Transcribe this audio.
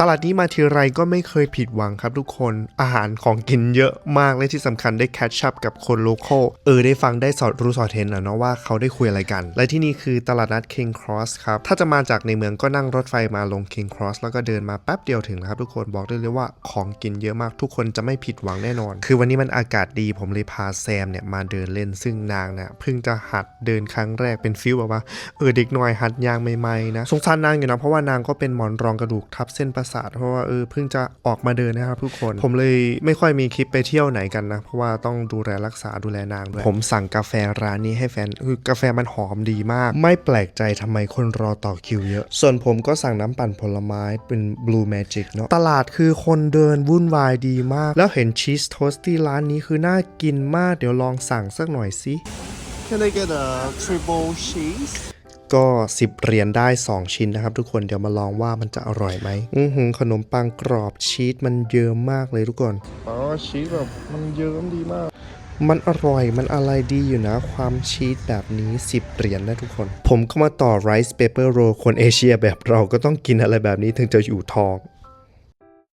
ตลาดนี้มาทีไรก็ไม่เคยผิดหวังครับทุกคน อาหารของกินเยอะมากและที่สำคัญได้แคชชัพกับคนโลคอลเออได้ฟังได้สอดรู้สอดเห็นแล้วเนาะว่าเขาได้คุยอะไรกัน และที่นี่คือตลาดนัด King Cross ครับ ถ้าจะมาจากในเมืองก็นั่งรถไฟมาลง King Cross แล้วก็เดินมาแป๊บเดียวถึงแล้วครับทุกคนบอกได้เลยว่าของกินเยอะมากทุกคนจะไม่ผิดหวังแน่นอน คือวันนี้มันอากาศดีผมเลยพาแซมเนี่ยมาเดินเล่นซึ่งนางเนี่ยเพิ่งจะหัดเดินครั้งแรกเป็นฟิลแบบว่าเออเด็กหน่อยหัดยางใหม่ๆนะสงสารนางอยู่นะเพราะว่านางก็เป็นหมอนรองกระดูกทับเส้นประสาทเพราะว่าเออเพิ่งจะออกมาเดินนะครับทุกคน ผมเลยไม่ค่อยมีคลิปไปเที่ยวไหนกันนะ เพราะว่าต้องดูแลรักษาดูแลนางด้วย ผมสั่งกาแฟร้านนี้ให้แฟนคือกาแฟมันหอมดีมาก ไม่แปลกใจทำไมคนรอต่อคิวเยอะ ส่วนผมก็สั่งน้ำปั่นผลไม้เป็น Blue Magic เนาะตลาดคือคนเดินวุ่นวายดีมาก แล้วเห็นชีสโทสตี้ร้านนี้คือน่ากินมากเดี๋ยวลองสั่งสักหน่อยสิ Can I get a triple cheese? ก็ 10 เหรียญได้ 2 ชิ้นนะครับ ทุกคนเดี๋ยวมาลองว่ามันจะอร่อยไหมอือหือขนมปังกรอบชีสมันเยิ้มมากเลยทุกคนอ๋อชีสแบบมันเยิ้มดีมาก มันอร่อยมันอะไรดีอยู่นะ ความชีสแบบนี้ 10 เหรียญนะทุกคน ผมก็มาต่อไรซ์เปเปอร์โรคนเอเชียแบบเราก็ต้องกินอะไรแบบนี้ถึงจะอยู่ท้อง